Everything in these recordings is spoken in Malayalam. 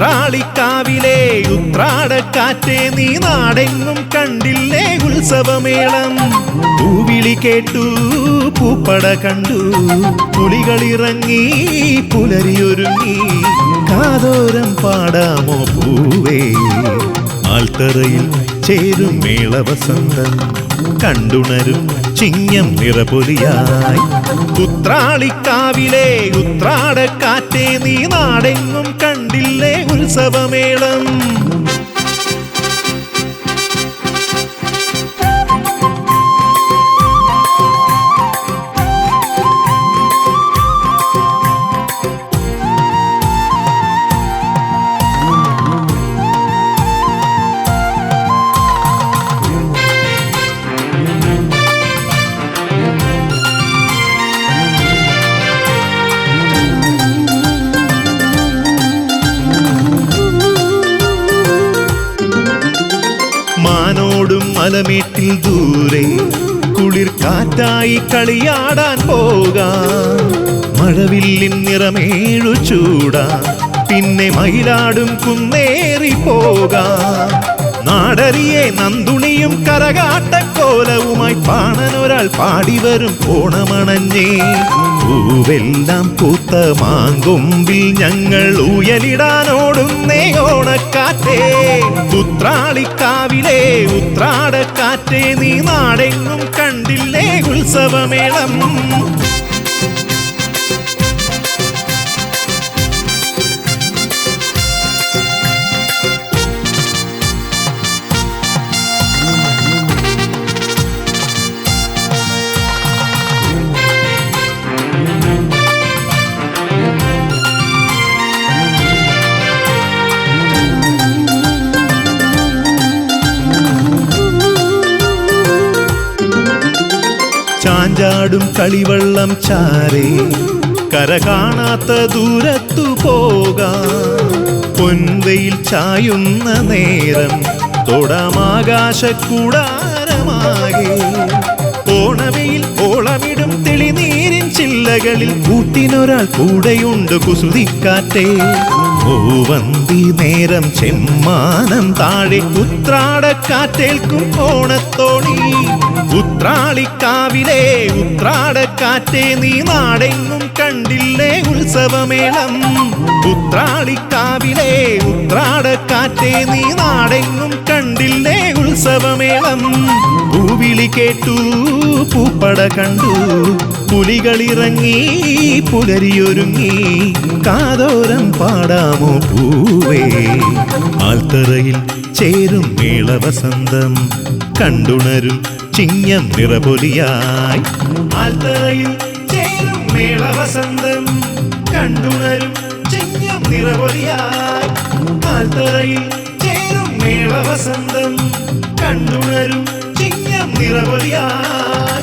ഉത്രാളിക്കാവിലെ ഉത്രാടക്കാറ്റേ നീ നാടെങ്ങും കണ്ടില്ലേ ഉത്സവമേളം? പൂവിളി കേട്ടു പൂപ്പട കണ്ടു പുലികളിറങ്ങി പുലരിയൊരുങ്ങി കാതോരം പാടാമോ പൂവേ? ആൽത്തറയിൽ ചേരും മേളവസന്തം കണ്ടുണരും ചിങ്ങം നിറപൊലിയായി. ഉത്രാളിക്കാവിലെ ഉത്രാടക്കാറ്റേ നീ നാടെങ്ങും കണ്ടില്ലേ ഉത്സവമേളം. മലമേട്ടിൽ ദൂരെ കുളിർ കാറ്റായി കളിയാടാൻ പോകാം. മഴവില്ലിൻ നിറമേഴു ചൂടാ. പിന്നെ മയിലാടും കുന്നേറി പോകാം. നാടറിയെ നന്ദുണിയും കരകാട്ടക്കോലവുമായി പാണനൊരാൾ പാടിവരും ഓണമണഞ്ഞേ. പൂവെല്ലാം പൂത്ത മാങ്കൊമ്പിൽ ഞങ്ങൾ ഉയലിടാനോടുന്നേ ഓണക്കാറ്റേ. ഉത്രാളിക്കാവിലെ ഉത്രാടക്കാറ്റേ നീ നാടെങ്ങും കണ്ടില്ലേ ഉത്സവമേളം. ചാഞ്ചാടും കളിവള്ളം ചാരേ. കര കാണാത്ത ദൂരത്തു പോകാം. പൊൻവയിൽ ചായുന്ന നേരം തൊടാമാകാശക്കൂടാരമാകേ ചില്ലകളിൽ കൂട്ടിനൊരാൾ കൂടെയുണ്ട് കുസുതിക്കാറ്റേ. പൂവന്തി നേരം ചെമ്മാനം താഴെ ഉത്രാടക്കാറ്റേൽക്കും ഓണത്തോണി. ഉത്രാളിക്കാവിലെ ഉത്രാടക്കാറ്റേ നീ നാടെങ്ങും കണ്ടില്ലേ ഉത്സവമേളം. ഉത്രാളിക്കാവിലെ ഉത്രാടക്കാറ്റേ നീ നാടെങ്ങും കണ്ടില്ലേ ഉത്സവമേളം പൂവിളി കേട്ടു പൂപ്പട കണ്ടു. പുലികളിറങ്ങി പുലരിയൊരുങ്ങി കാതോരം പാടാമോ പൂവേ. ആൽത്തറയിൽ ചേരും മേളവസന്തം കണ്ടുണരും ചിങ്ങം നിറപൊലിയായി. ആൽത്തറയിൽ ചേരും മേളവസന്തം കണ്ടുണരും ചിങ്ങം നിറപൊലിയായി. ആൽത്തറയിൽ ചേരും മേളവസന്തം കണ്ടുണരും ചിങ്ങം നിറപൊലിയായി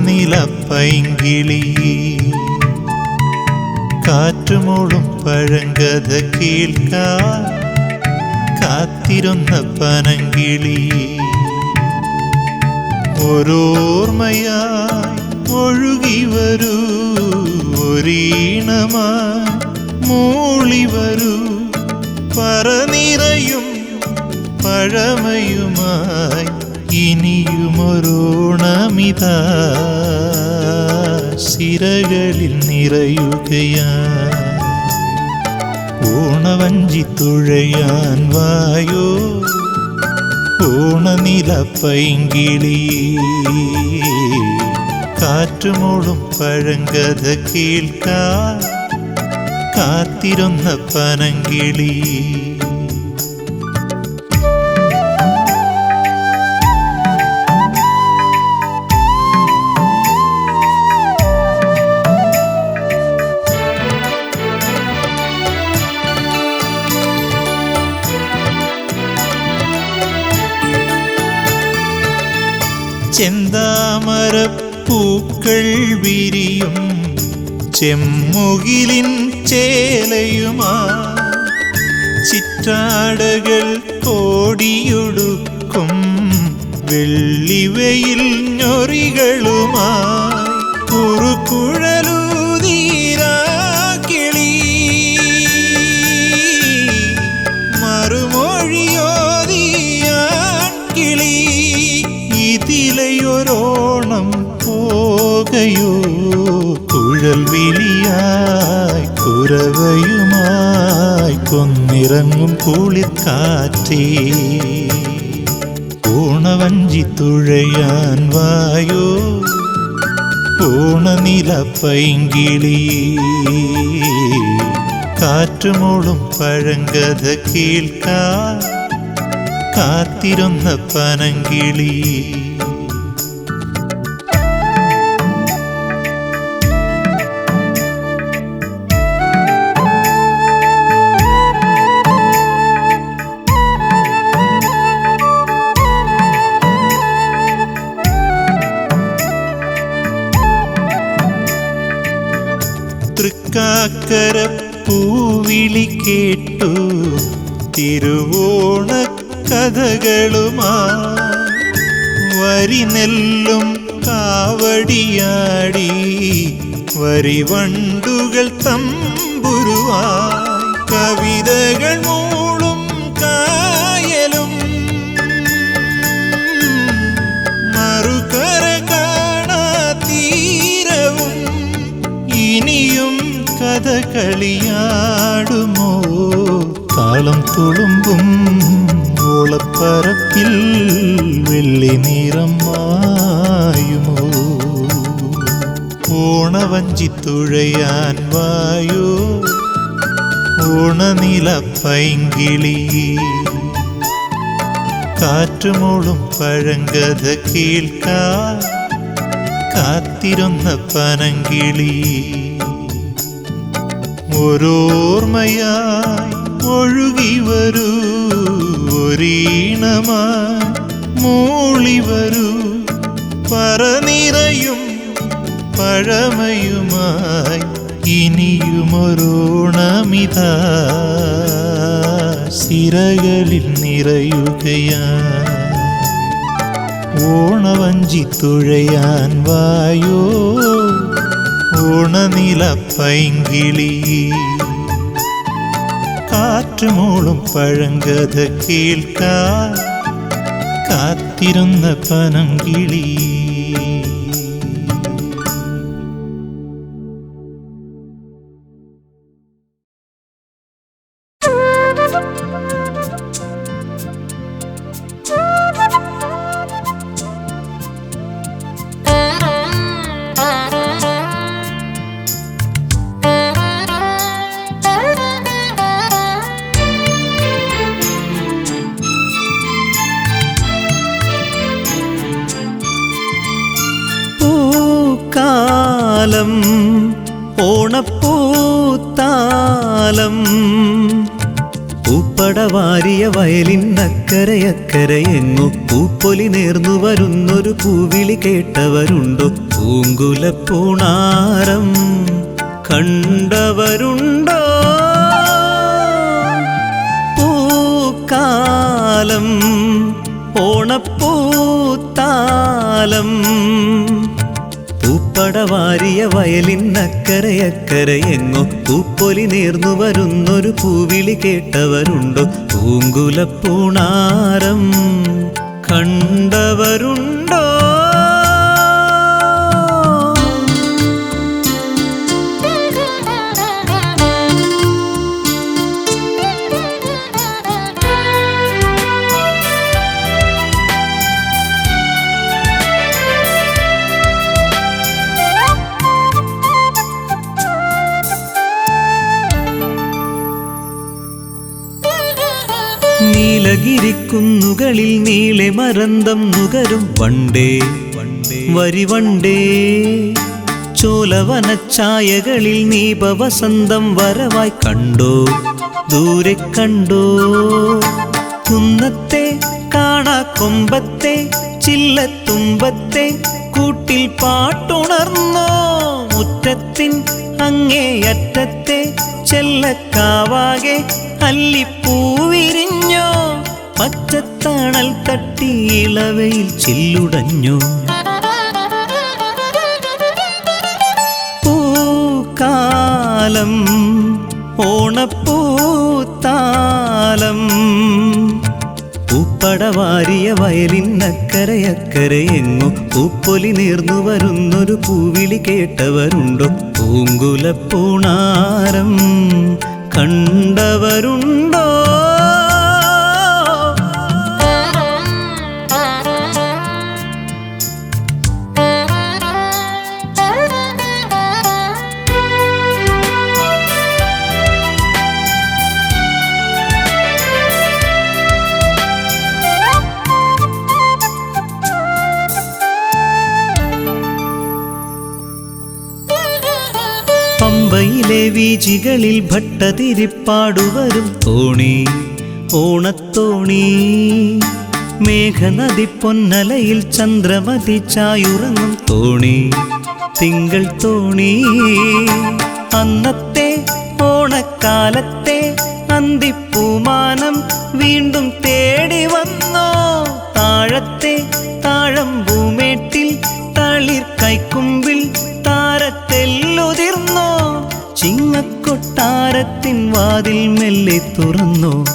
ഓണനില പൈങ്കിളി കാറ്റുമോളും പഴങ്കഥ കേൾക്കാൻ കാത്തിരുന്ന പനങ്കിളി. ഓരോർമ്മയായി ഒഴുകി വരൂ. ഒരീണമായി മൂളി വരൂ. പറനിറയും പഴമയുമായി ഇനിയുമൊരോണമിതാ സിരകളിൽ നിറയുകയാ. ഓണവഞ്ചി തുഴയാൻ വായോ. ഓണനില പൈങ്കിളി. കാറ്റുമോളും പഴങ്കഥ കേൾക്കാൻ കാത്തിരുന്ന പനങ്കിളി. ചെന്താമരപ്പൂക്കൾ വിരിയും ചെമ്മുകിലിൻ ചേലയുമാ. ചിറ്റാടകൾ കോടിയൊടുക്കും വെള്ളിവയിൽ ഞൊറികളുമായി വിളിയായി കുരവയുമായി കൊന്നിറങ്ങും കുളിക്കാറ്റേ ഓണവഞ്ചി തുഴയാൻ വായോ ഓണനില പൈങ്കിളി. കാറ്റുമോളും പഴങ്കഥ കേൾക്കാൻ കാത്തിരുന്ന പനങ്കിളി. കേട്ടു തിരുവോണ കഥകളുമാ വരി നെല്ലും കാവടിയാടി വരിവണ്ടുകൾ തമ്പുരുവായി കവിതകൾ മൂളും ഇനിയും കഥകളിയാടുമോ താളം തുളുമ്പും ഓളപ്പരപ്പിൽ വെള്ളി നിറം മായുമോ? ഓണവഞ്ചിത്തുഴയാൻ വായോ? ഓണനില പൈങ്കിളി? കാറ്റുമോളും പഴങ്കഥ കേൾക്കാൻ കാത്തിരുന്ന പനങ്കിളി. ഓരോർമ്മയായി ഒഴുകി വരൂ. ഒരീണമായി മൂളി വരൂ. പറനിറയും പഴമയുമായി ഇനിയുമൊരോണമിതാ. സിരകളിൽ ഓണവഞ്ചി തുഴയാൻ വായോ. ഓണനില പൈങ്കിളി കാറ്റുമോളും പഴങ്കഥ കേൾക്കാൻ കാത്തിരുന്ന പനങ്കിളി പൂക്കാലം ഓണപ്പൂത്താലം. പൂപ്പടവാരിയ വയലിനക്കരയക്കരയെങ്ങു പൂപ്പൊലി നേർന്നു വരുന്നൊരു പൂവിളി കേട്ടവരുണ്ടോ? പൂങ്കുലപ്പൂണാരം കണ്ടവരുണ്ടോ? പൂക്കാലം ഓണപ്പൂത്താലം. പൂപ്പടവാരിയ വയലിനക്കരയക്കരയെങ്ങോ പൂപ്പൊലി നേർന്നു വരുന്നൊരു പൂവിളി കേട്ടവരുണ്ടോ? പൂങ്കുലപ്പൂണാരം കണ്ടവരുണ്ടോ? നീലഗിരിക്കുന്നുകളിൽ നീളെ മരന്തം നുകരും വണ്ടേ. വരി വരിവണ്ടേ ചോലവനച്ചായകളിൽ നീപവസന്തം വരവായി കണ്ടോ? ദൂരെ കണ്ടോ? കുന്നത്തെ കാണാ കൊമ്പത്തെ ചില്ലത്തുമ്പത്തെ കൂട്ടിൽ പാട്ടുണർന്നോ? മുറ്റത്തിൻ അങ്ങേയറ്റത്തെ ചെല്ലക്കാവാകെ അല്ലിപ്പൂവിരിഞ്ഞോ പച്ചത്തണൽ തട്ടി ഇളവയിൽ ചില്ലുടഞ്ഞു. പൂക്കാലം ഓണപ്പൂത്താലം. പൂപ്പടവാരിയ വയലിനക്കരയക്കരയെങ്ങു പൂപ്പൊലി നേർന്നു വരുന്നൊരു പൂവിളി കേട്ടവരുണ്ടോ? പൂങ്കുലപ്പൂണാരം കണ്ടവരുണ്ടോ? പമ്പയിലെ വീജികളിൽ ഭട്ടതിരിപ്പാടുവരും തോണി ഓണത്തോണി. മേഘനദി പൊന്നലയിൽ ചന്ദ്രമതി ചായുറങ്ങും തോണി തിങ്കൾ തോണി. അന്നത്തെ ഓണക്കാലത്തെ അന്തിപ്പൂമാനം വീണ്ടും തേടി വന്നോ? താഴത്തെ താഴം ഭൂമേട്ടിൽ തളിർ കൈക്കുമ്പിൽ ചിങ്ങക്കൊട്ടാരത്തിൻ വാതിൽ മെല്ലെ തുറന്നു.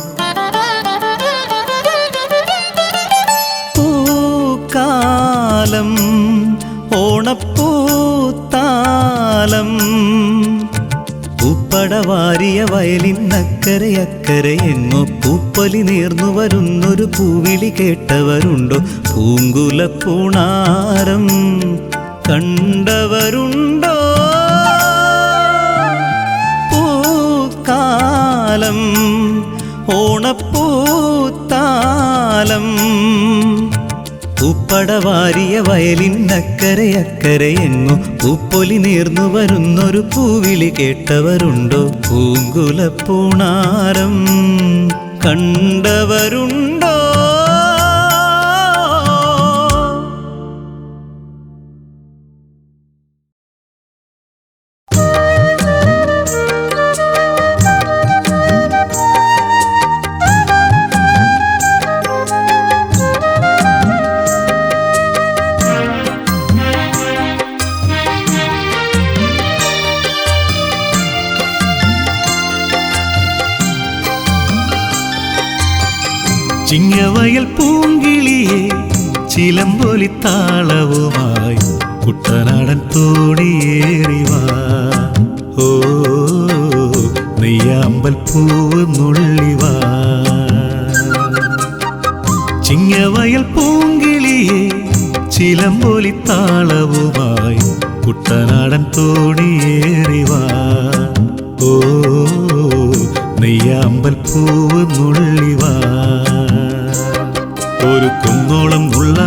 പൂക്കാലം ഓണപ്പൂത്താലം. പൂപ്പട പൂപ്പടവാരിയ വയലിനക്കരെ അക്കരെ എങ്ങോ പൂപ്പൊലി നേർന്നു വരുന്നൊരു പൂവിളി കേട്ടവരുണ്ടോ? പൂങ്കുല പൂണാരം കണ്ടവരുണ്ടോ? പൂക്കാലം ഓണപ്പൂത്താലം. ഉപ്പടവാരിയ വയലിനക്കരെ അക്കരെ എങ്ങു പൂപ്പൊലി നേർന്നു വരുന്നൊരു പൂവിളി കേട്ടവരുണ്ടോ? പൂങ്കുലപ്പൂണാരം കണ്ടവരുണ്ടോ? ചിങ്ങവയൽ പൂങ്കിളിയെ ചിലമ്പൊലി താളവുമായി കുട്ടനാടൻ തോണിയേറിവാ ഓ നെയ്യാമ്പൽ പൂവ് നുള്ളിവാ ചിങ്ങവയൽ പൂങ്കിളിയെ ചിലമ്പൊലി താളവുമായി കുട്ടനാടൻ തോണിയേറിവാ ഓ നെയ്യാമ്പൽ പൂവ് നുള്ളിവാ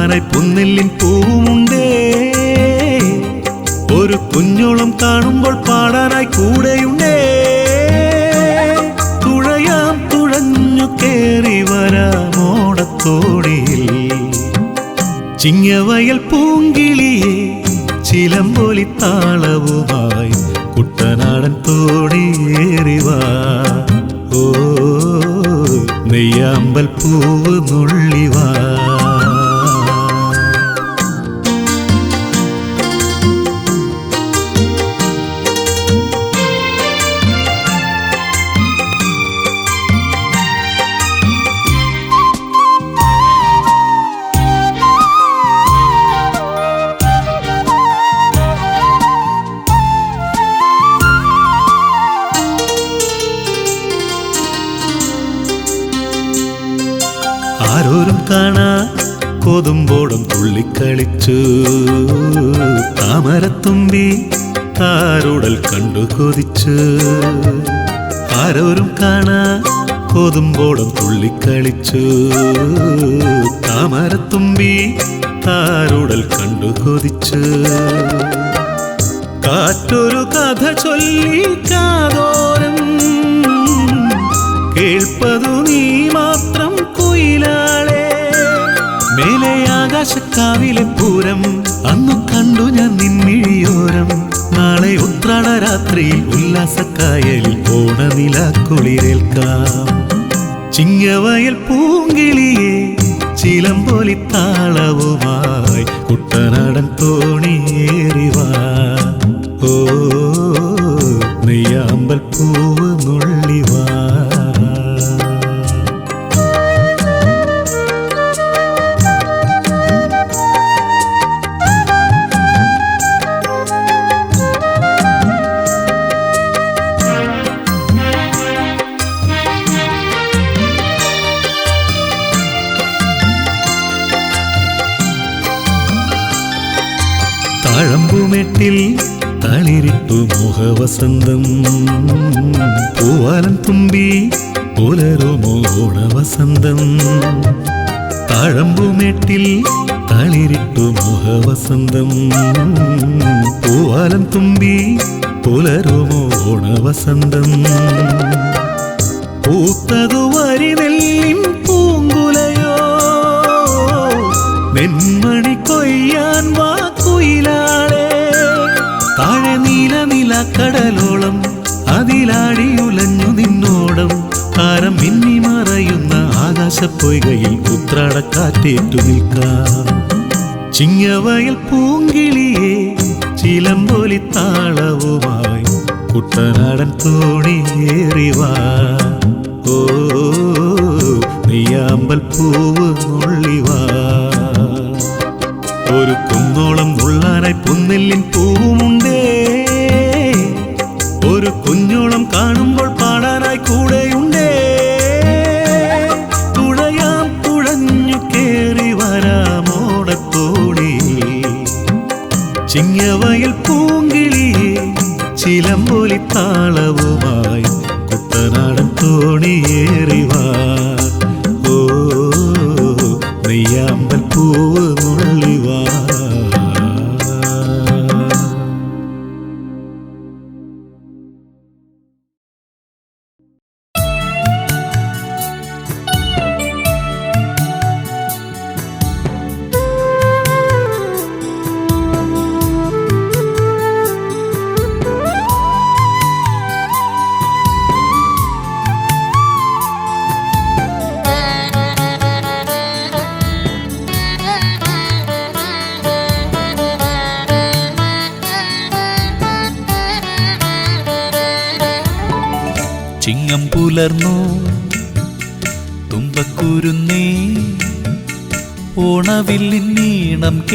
നുള്ളാനായി പുന്നെല്ലിൻ പൂവുമുണ്ടേ ഒരു കുഞ്ഞോളം കാണുമ്പോൾ പാടാനായി കൂടെയുണ്ടേ. തുഴയാം തുഴഞ്ഞു കേറി വരാമോടത്തോടിയിൽ ചിങ്ങവയൽ പൂങ്കിളിയെ ചിലമ്പൊലി താളവുമായി കുട്ടനാടൻ തോടിയേറിവാ ഓ നെയ്യാമ്പൽ പൂവ് നുള്ളിവാ താമരത്തുമ്പി താരോടൽ കണ്ടു കൊതിച്ചു. ആരോരും കാണാ കൊതുമ്പോടം തുള്ളിക്കളിച്ചു. താമരത്തുമ്പി താരോടൽ കണ്ടു കൊതിച്ചു. കാറ്റൊരു കഥ ചൊല്ലി കാതോരം. കേൾപ്പതു നീ മാത്രം കുയിലാളെ. മേലെ ആകാശക്കാവിലെ പൂരം. അന്നു കണ്ടു ഞാൻ നിന്നിഴിയോരം. നാളെ ഉത്രാട രാത്രിയിൽ ഉല്ലാസക്കായലിൽ ഓണനില കുളിരേൽക്കാം ചിങ്ങവയൽ പൂങ്കിളിയെ ചിലമ്പൊലി താളവുമായി കുട്ടനാടൻ തോണിയേറിവാ. ഓ നെയ്യാമ്പൽ പൂവ് നുള്ളിവാ. മോഹവസന്തം പൂവാലം തുമ്പി പുലരുമോ വസന്തം. താഴമ്പുമെട്ടിൽ തളിരിട്ടു മോഹവസന്തം പൂവാലം തുമ്പി പുലരുമോ ഓണവസന്തം ആകാശപ്പൊയ്കയിൽ ഉത്രാടക്കാറ്റേറ്റു നിൽക്കാം. ചിങ്ങവയൽ പൂങ്കിളിയെ ചിലമ്പൊലി താളവുമായി കുട്ടനാടൻ തോണിയേറിവാ ഓ നെയ്യാമ്പൽ പൂവ് നുള്ളിവാ. ഒരു കുന്നോളം നുള്ളാനായി പൊന്നെല്ലിൻ പൂവുമുണ്ടേ. ഒരു കുഞ്ഞോളം കാ ചിങ്ങവയൽ പൂങ്കിളിയെ ചിലമ്പൊലി താളവും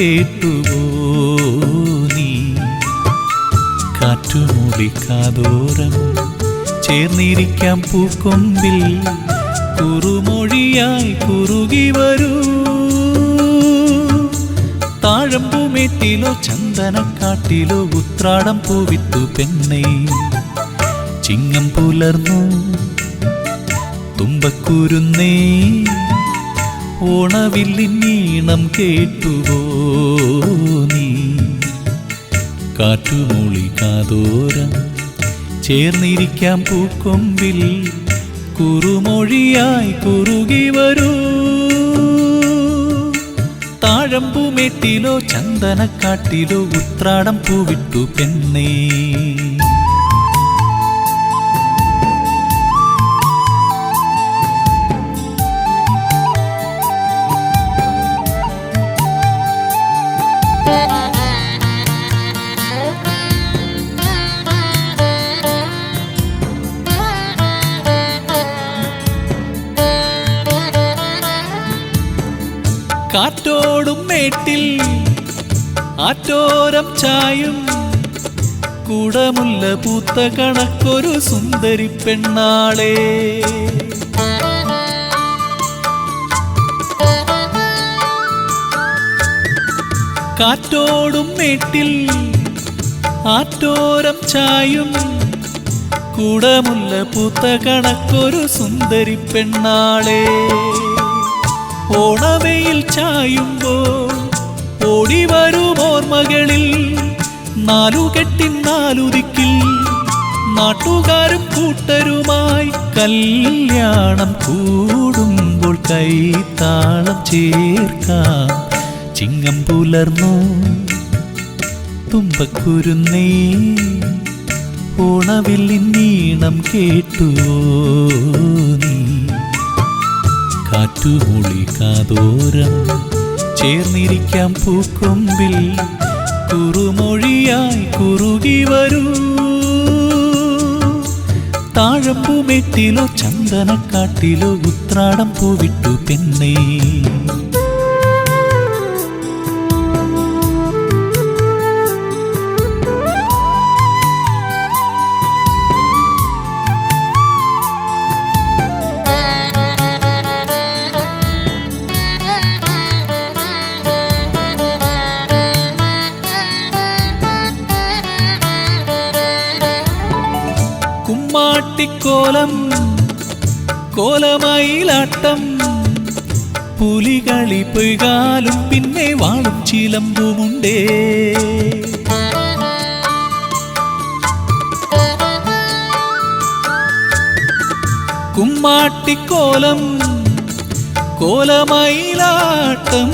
കേട്ടുവോ നീ? കാറ്റുമൂളിക്കാതോരം ചേർന്നിരിക്കാം പൂക്കൊമ്പിൽ. കുറുമൊഴിയായി കുറുകി വരൂ. താഴമ്പൂമേട്ടിലോ ചന്ദനക്കാട്ടിലോ ഉത്രാടം പൂവിത്തു പെണ്ണെ. ചിങ്ങം പുലർന്നു തുമ്പക്കുരുന്നേ. ഓണവില്ലിന്നീണം കേട്ടുവോ നീ? കാറ്റുമൂളി കാതോരം ചേർന്നിരിക്കാം പൂക്കൊമ്പിൽ കുറുമൊഴിയായി കുറുകി വരൂ. താഴമ്പൂമേട്ടിലോ ചന്ദനക്കാട്ടിലോ ഉത്രാടം പൂവിട്ടു പെണ്ണേ. കാറ്റോടും മേട്ടിൽ ആറ്റോരം ചായും. കൂടമുല്ല പൂത്ത കണക്കൊരു സുന്ദരി പെണ്ണാളെ. കാറ്റോടും മേട്ടിൽ ആറ്റോരം ചായും. കൂടമുല്ല പൂത്ത കണക്കൊരു സുന്ദരി പെണ്ണാളെ. ഓണവയിൽ ചായുമ്പോൾ ഓടി വരുമോർമകളിൽ നാലുകെട്ടിൻ നാലുദിക്കിൽ നാട്ടുകാരും കൂട്ടരുമായി കല്യാണം കൂടുമ്പോൾ കൈത്താളം ചേർക്കാം. ചിങ്ങം പുലർന്നു തുമ്പക്കുരുന്നേ ഓണവില്ലിന്നീണം കേട്ടു നീ. കാറ്റുമൂളി കാതോരം. ചേർന്നിരിക്കാം പൂക്കൊമ്പിൽ കുറുമൊഴിയായി കുറുകി വരൂ. താഴപ്പൂമെട്ടിലോ ചന്ദനക്കാട്ടിലോ ഉത്രാടം പൂവിട്ടു പെണ്ണേ. കുമ്മാട്ടിക്കോലം കോലമയിലാട്ടം. പുലികളി പൊയ്കാലും പിന്നെ വാളും ചിലമ്പുമുണ്ടേ. കുമ്മാട്ടിക്കോലം കോലമയിലാട്ടം.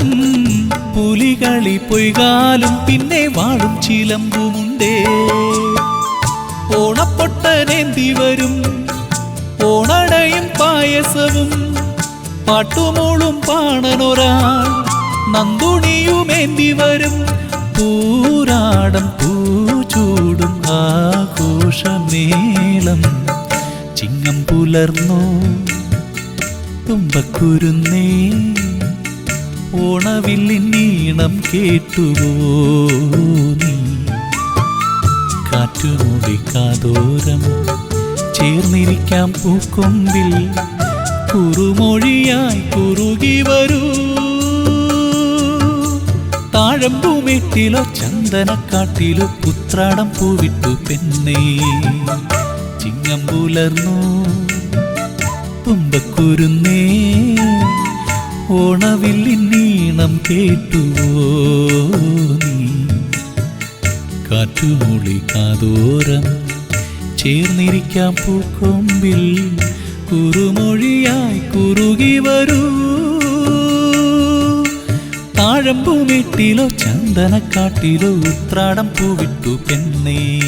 പുലികളി പൊയ്കാലും പിന്നെ വാളും ചിലമ്പുമുണ്ടേ. ഓണപ്പൊട്ടനേന്തി വരും. ഓണടയും പായസവും പാട്ടുമോളും പാണനൊരാൾ. നന്ദുണിയുമേന്തി വരും. പൂരാടം പൂചൂടും ആഘോഷമേളം. ചിങ്ങം പുലർന്നു തുമ്പക്കുരുന്നേ. ഓണവില്ലിന്നീണം കേട്ടുവോ? നീ കാറ്റുമൂടി കാതോരം ചേർന്നിരിക്കാം പൂക്കൊമ്പിൽ. കുറുമൊഴിയായി കുറുകി വരൂ. താഴമ്പൂമെട്ടിലോ ചന്ദനക്കാട്ടിലോ പുത്രാടം പൂവിട്ടു പെണ്ണേ. ചിങ്ങം പുലർന്നു തുമ്പക്കുരുന്നേ. ഓണവില്ലിന്നീണം കേട്ടുവോ നീ? കാറ്റുമൂളി കാതോരം. ചേർന്നിരിക്കാം പൂക്കൊമ്പിൽ കുറുമൊഴിയായി കുറുകി വരൂ. താഴമ്പൂമെട്ടിലോ ചന്ദനക്കാട്ടിലോ ഉത്രാടം പൂവിട്ടു പെണ്ണേ.